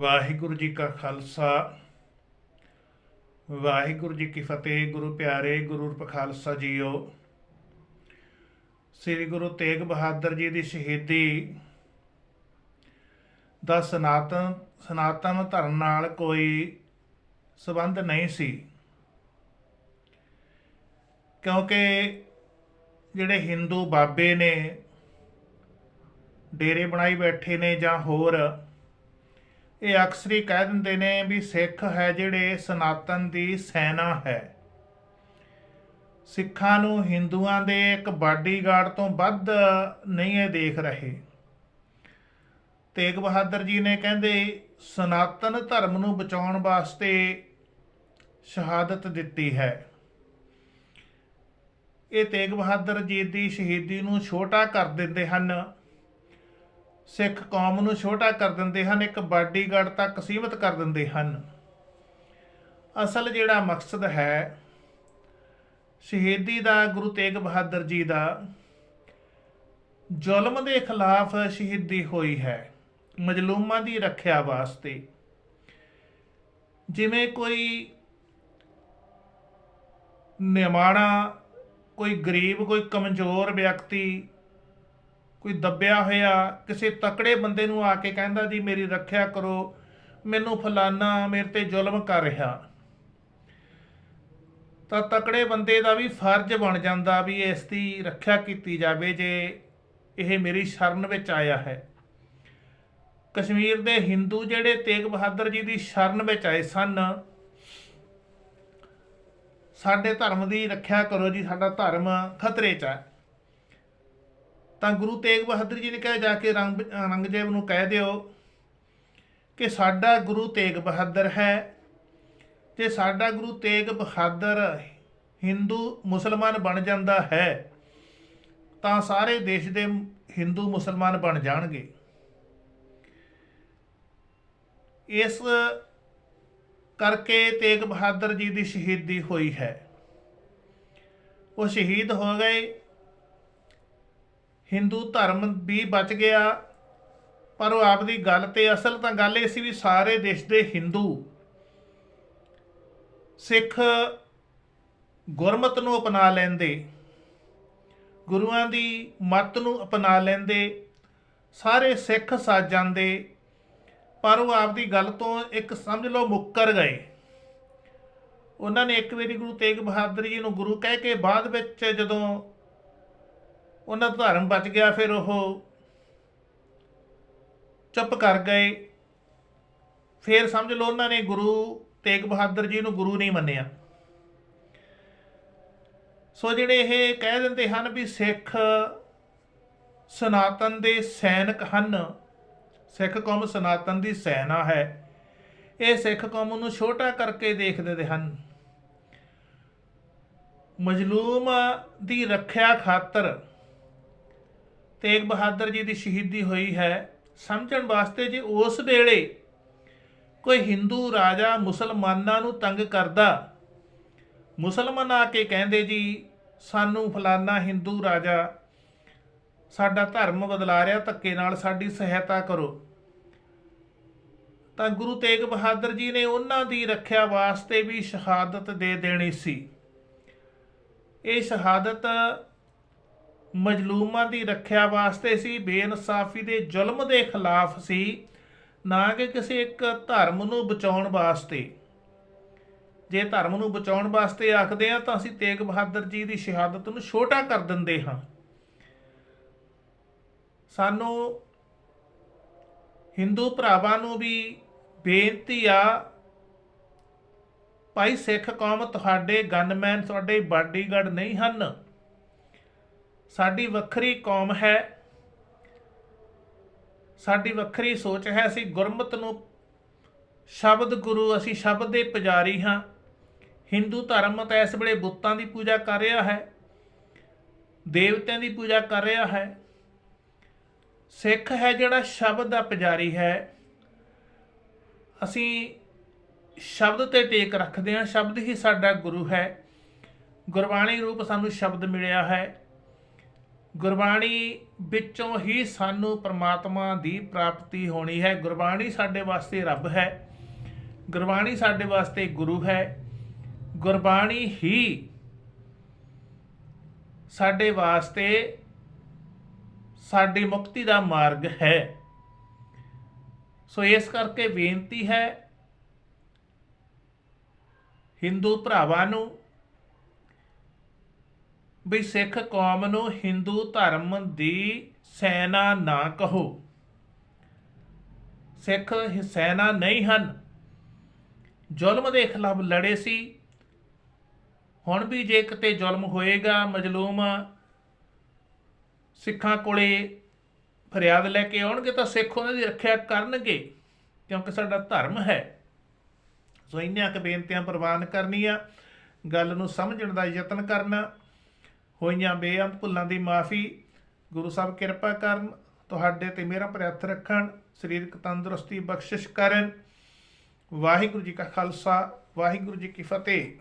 ਵਾਹਿਗੁਰੂ ਜੀ ਕਾ ਖਾਲਸਾ। ਵਾਹਿਗੁਰੂ ਜੀ ਕੀ ਫਤਿਹ, ਗੁਰੂ ਪਿਆਰੇ, ਗੁਰੂ ਰੂਪ ਖਾਲਸਾ ਜੀਓ। ਸ੍ਰੀ ਗੁਰੂ ਤੇਗ ਬਹਾਦਰ ਜੀ ਦੀ ਸ਼ਹੀਦੀ ਦਾ ਸਨਾਤਨ ਸਨਾਤਨ ਧਰਮ ਨਾਲ ਕੋਈ ਸਬੰਧ ਨਹੀਂ ਸੀ। ਕਿਉਂਕਿ ਜਿਹੜੇ ਹਿੰਦੂ ਬਾਬੇ ਨੇ, ਡੇਰੇ ਬਣਾਈ ਬੈਠੇ ਨੇ ਜਾਂ ਹੋਰ ਇਹ ਅਕਸਰ ਹੀ ਕਹਿ ਦਿੰਦੇ ਨੇ ਵੀ ਸਿੱਖ ਹੈ ਜਿਹੜੇ ਸਨਾਤਨ ਦੀ ਸੈਨਾ ਹੈ। ਸਿੱਖਾਂ ਨੂੰ ਹਿੰਦੂਆਂ ਦੇ ਇੱਕ ਬਾਡੀਗਾਰਡ ਤੋਂ ਵੱਧ ਨਹੀਂ ਇਹ ਦੇਖ ਰਹੇ। ਤੇਗ ਬਹਾਦਰ ਜੀ ਨੇ ਕਹਿੰਦੇ, ਸਨਾਤਨ ਧਰਮ ਨੂੰ ਬਚਾਉਣ ਵਾਸਤੇ ਸ਼ਹਾਦਤ ਦਿੱਤੀ ਹੈ। ਇਹ ਤੇਗ ਬਹਾਦਰ ਜੀ ਦੀ ਸ਼ਹੀਦੀ ਨੂੰ ਛੋਟਾ ਕਰ ਦਿੰਦੇ ਹਨ। ਸਿੱਖ ਕੌਮ ਨੂੰ ਛੋਟਾ ਕਰ ਦਿੰਦੇ ਹਨ, ਇੱਕ ਬਾਡੀਗਾਰਡ ਤੱਕ ਸੀਮਤ ਕਰ ਦਿੰਦੇ ਹਨ। ਅਸਲ ਜਿਹੜਾ ਮਕਸਦ ਹੈ, ਸ਼ਹੀਦੀ ਦਾ, ਗੁਰੂ ਤੇਗ ਬਹਾਦਰ ਜੀ ਦਾ, ਜ਼ੁਲਮ ਦੇ ਖਿਲਾਫ ਸ਼ਹੀਦੀ ਹੋਈ ਹੈ, ਮਜਲੂਮਾਂ ਦੀ ਰੱਖਿਆ ਵਾਸਤੇ। ਜਿਵੇਂ ਕੋਈ ਨਿਮਾਣਾ, ਕੋਈ ਗਰੀਬ, ਕੋਈ ਕਮਜ਼ੋਰ ਵਿਅਕਤੀ ਕੋਈ ਦੱਬਿਆ ਹੋਇਆ, ਕਿਸੇ ਤਕੜੇ ਬੰਦੇ ਨੂੰ ਆ ਕੇ ਕਹਿੰਦਾ ਜੀ, ਮੇਰੀ ਰੱਖਿਆ ਕਰੋ, ਮੈਨੂੰ ਫਲਾਨਾ ਮੇਰੇ ਤੇ ਜ਼ੁਲਮ ਕਰ ਰਿਹਾ। ਤਾਂ ਤਕੜੇ ਬੰਦੇ ਦਾ ਵੀ ਫਰਜ਼ ਬਣ ਜਾਂਦਾ ਵੀ ਇਸ ਦੀ ਰੱਖਿਆ ਕੀਤੀ ਜਾਵੇ ਜੇ ਇਹ ਮੇਰੀ ਸ਼ਰਨ ਵਿੱਚ ਆਇਆ ਹੈ। ਕਸ਼ਮੀਰ ਦੇ ਹਿੰਦੂ ਜਿਹੜੇ ਤੇਗ ਬਹਾਦਰ ਜੀ ਦੀ ਸ਼ਰਨ ਵਿੱਚ ਆਏ ਸਨ, ਸਾਡੇ ਧਰਮ ਦੀ ਰੱਖਿਆ ਕਰੋ ਜੀ, ਸਾਡਾ ਧਰਮ ਖਤਰੇ 'ਚ ਹੈ। ਤਾਂ ਗੁਰੂ ਤੇਗ ਬਹਾਦਰ ਜੀ ਨੇ ਕਿਹਾ ਜਾ ਕੇ ਰੰਗ, ਰੰਗਜੇਬ ਨੂੰ ਕਹਿ ਦਿਓ ਕਿ ਸਾਡਾ ਗੁਰੂ ਤੇਗ ਬਹਾਦਰ ਹੈ। ਜੇ ਸਾਡਾ ਗੁਰੂ ਤੇਗ ਬਹਾਦਰ ਹਿੰਦੂ ਮੁਸਲਮਾਨ ਬਣ ਜਾਂਦਾ ਹੈ, ਤਾਂ ਸਾਰੇ ਦੇਸ਼ ਦੇ ਹਿੰਦੂ ਮੁਸਲਮਾਨ ਬਣ ਜਾਣਗੇ। ਇਸ ਕਰਕੇ ਤੇਗ ਬਹਾਦਰ ਜੀ ਦੀ ਸ਼ਹੀਦੀ ਹੋਈ ਹੈ। ਉਹ ਸ਼ਹੀਦ ਹੋ ਗਏ। ਹਿੰਦੂ ਧਰਮ ਵੀ ਬਚ ਗਿਆ। ਪਰ ਉਹ ਆਪਦੀ ਗੱਲ ਤੇ ਅਸਲ ਤਾਂ ਗੱਲ ਇਹ ਸੀ ਵੀ ਸਾਰੇ ਦੇਸ਼ ਦੇ ਹਿੰਦੂ ਸਿੱਖ ਗੁਰਮਤ ਨੂੰ ਅਪਣਾ ਲੈਂਦੇ, ਗੁਰੂਆਂ ਦੀ ਮੱਤ ਨੂੰ ਅਪਣਾ ਲੈਂਦੇ, ਸਾਰੇ ਸਿੱਖ ਸੱਜ ਜਾਂਦੇ, ਪਰ ਉਹ ਆਪਦੀ ਗੱਲ ਤੋਂ ਇੱਕ ਸਮਝ ਲਓ ਮੁੱਕਰ ਗਏ। ਉਹਨਾਂ ਨੇ ਇੱਕ ਵਾਰੀ ਗੁਰੂ ਤੇਗ ਬਹਾਦਰ ਜੀ ਨੂੰ ਗੁਰੂ ਕਹਿ ਕੇ ਬਾਅਦ ਵਿੱਚ ਜਦੋਂ ਉਹਨਾਂ ਦਾ ਧਰਮ ਬਚ ਗਿਆ, ਫਿਰ ਉਹ ਚੁੱਪ ਕਰ ਗਏ। ਫਿਰ ਸਮਝ ਲਓ ਉਹਨਾਂ ਨੇ ਗੁਰੂ ਤੇਗ ਬਹਾਦਰ ਜੀ ਨੂੰ ਗੁਰੂ ਨਹੀਂ ਮੰਨਿਆ। ਸੋ ਜਿਹੜੇ ਇਹ ਕਹਿ ਦਿੰਦੇ ਹਨ ਵੀ ਸਿੱਖ ਸਨਾਤਨ ਦੇ ਸੈਨਿਕ ਹਨ, ਸਿੱਖ ਕੌਮ ਸਨਾਤਨ ਦੀ ਸੈਨਾ ਹੈ, ਇਹ ਸਿੱਖ ਕੌਮ ਨੂੰ ਛੋਟਾ ਕਰਕੇ ਦੇਖ ਦਿੰਦੇ ਹਨ। ਮਜਲੂਮ ਦੀ ਰੱਖਿਆ ਖਾਤਰ ਤੇਗ ਬਹਾਦਰ ਜੀ ਦੀ ਸ਼ਹੀਦੀ ਹੋਈ ਹੈ। ਸਮਝਣ ਵਾਸਤੇ ਜੇ ਉਸ ਵੇਲੇ ਕੋਈ ਹਿੰਦੂ ਰਾਜਾ ਮੁਸਲਮਾਨਾਂ ਨੂੰ ਤੰਗ ਕਰਦਾ, ਮੁਸਲਮਾਨ ਆ ਕੇ ਕਹਿੰਦੇ ਜੀ, ਸਾਨੂੰ ਫਲਾਨਾ ਹਿੰਦੂ ਰਾਜਾ, ਸਾਡਾ ਧਰਮ ਬਦਲਾ ਰਿਹਾ, ਧੱਕੇ ਨਾਲ ਸਾਡੀ ਸਹਾਇਤਾ ਕਰੋ। ਤਾਂ ਗੁਰੂ ਤੇਗ ਬਹਾਦਰ ਜੀ ਨੇ ਉਹਨਾਂ ਦੀ ਰੱਖਿਆ ਵਾਸਤੇ ਵੀ ਸ਼ਹਾਦਤ ਦੇ ਦੇਣੀ ਸੀ। ਇਹ ਸ਼ਹਾਦਤ ਮਜਲੂਮਾਂ ਦੀ ਰੱਖਿਆ ਵਾਸਤੇ ਸੀ, ਬੇਇਨਸਾਫੀ ਦੇ ਜ਼ੁਲਮ ਦੇ ਖਿਲਾਫ ਸੀ, ਨਾ ਕਿ ਕਿਸੇ ਇੱਕ ਧਰਮ ਨੂੰ ਬਚਾਉਣ ਵਾਸਤੇ। ਜੇ ਧਰਮ ਨੂੰ ਬਚਾਉਣ ਵਾਸਤੇ ਆਖਦੇ ਆ ਤਾਂ ਅਸੀਂ ਤੇਗ ਬਹਾਦਰ ਜੀ ਦੀ ਸ਼ਹਾਦਤ ਨੂੰ ਛੋਟਾ ਕਰ ਦਿੰਦੇ ਹਾਂ। ਸਾਨੂੰ ਹਿੰਦੂ ਭਰਾਵਾਂ ਨੂੰ ਵੀ ਬੇਨਤੀ ਆ, ਭਾਈ ਸਿੱਖ ਕੌਮ ਤੁਹਾਡੇ ਗਨਮੈਨ, ਤੁਹਾਡੇ ਬਾਡੀਗਾਰਡ ਨਹੀਂ ਹਨ। ਸਾਡੀ ਵੱਖਰੀ ਕੌਮ ਹੈ, ਸਾਡੀ ਵੱਖਰੀ ਸੋਚ ਹੈ, ਅਸੀਂ ਗੁਰਮਤ ਨੂੰ ਸ਼ਬਦ ਗੁਰੂ ਅਸੀਂ ਸ਼ਬਦ ਦੇ ਪੁਜਾਰੀ ਹਾਂ। ਹਿੰਦੂ ਧਰਮ ਤਾਂ ਇਸ ਵੇਲੇ ਬੁੱਤਾਂ ਦੀ ਪੂਜਾ ਕਰ ਰਿਹਾ ਹੈ, ਦੇਵਤਿਆਂ ਦੀ ਪੂਜਾ ਕਰ ਰਿਹਾ ਹੈ। ਸਿੱਖ ਹੈ ਜਿਹੜਾ ਸ਼ਬਦ ਦਾ ਪੁਜਾਰੀ ਹੈ। ਅਸੀਂ ਸ਼ਬਦ ਤੇ ਟੇਕ ਰੱਖਦੇ ਹਾਂ, ਸ਼ਬਦ ਹੀ ਸਾਡਾ ਗੁਰੂ ਹੈ। ਗੁਰਬਾਣੀ ਰੂਪ ਸਾਨੂੰ ਸ਼ਬਦ ਮਿਲਿਆ ਹੈ। ਗੁਰਬਾਣੀ ਵਿੱਚੋਂ ਹੀ ਸਾਨੂੰ ਪ੍ਰਮਾਤਮਾ ਦੀ ਪ੍ਰਾਪਤੀ ਹੋਣੀ ਹੈ। ਗੁਰਬਾਣੀ ਸਾਡੇ ਵਾਸਤੇ ਰੱਬ ਹੈ। ਗੁਰਬਾਣੀ ਸਾਡੇ ਵਾਸਤੇ ਗੁਰੂ ਹੈ। ਗੁਰਬਾਣੀ ਹੀ ਸਾਡੇ ਵਾਸਤੇ ਸਾਡੀ ਮੁਕਤੀ ਦਾ ਮਾਰਗ ਹੈ। ਸੋ ਇਸ ਕਰਕੇ ਬੇਨਤੀ ਹੈ, ਹਿੰਦੂ ਭਰਾਵਾਂ ਨੂੰ ਵੀ ਸਿੱਖ ਕੌਮ ਨੂੰ ਹਿੰਦੂ ਧਰਮ ਦੀ ਸੈਨਾ ਨਾ ਕਹੋ। ਸਿੱਖ ਸੈਨਾ ਨਹੀਂ ਹਨ। ਜ਼ੁਲਮ ਦੇ ਖਿਲਾਫ ਲੜੇ ਸੀ। ਹੁਣ ਵੀ ਜੇ ਕਿਤੇ ਜ਼ੁਲਮ ਹੋਏਗਾ, ਮਜਲੂਮ ਸਿੱਖਾਂ ਕੋਲੇ ਫਰਿਆਦ ਲੈ ਕੇ ਆਉਣਗੇ ਤਾਂ ਸਿੱਖ ਉਹਨਾਂ ਦੀ ਰੱਖਿਆ ਕਰਨਗੇ, ਕਿਉਂਕਿ ਸਾਡਾ ਧਰਮ ਹੈ। ਸੋ ਇੰਨੀਆਂ ਕੁ ਬੇਨਤੀਆਂ ਪ੍ਰਵਾਨ ਕਰਨੀਆਂ। ਗੱਲ ਨੂੰ ਸਮਝਣ ਦਾ ਯਤਨ ਕਰਨਾ। ਹੋਈਆਂ ਬੇਅੰਤ ਭੁੱਲਾਂ ਦੀ ਮਾਫੀ, ਗੁਰੂ ਸਾਹਿਬ ਕਿਰਪਾ ਕਰਨ ਤੁਹਾਡੇ ਤੇ ਮੇਰਾ ਪ੍ਰਯਾਥ ਰੱਖਣ, ਸਰੀਰਕ ਤੰਦਰੁਸਤੀ ਬਖਸ਼ਿਸ਼ ਕਰਨ। ਵਾਹਿਗੁਰੂ ਜੀ ਕਾ ਖਾਲਸਾ, ਵਾਹਿਗੁਰੂ ਜੀ ਕੀ ਫਤਿਹ।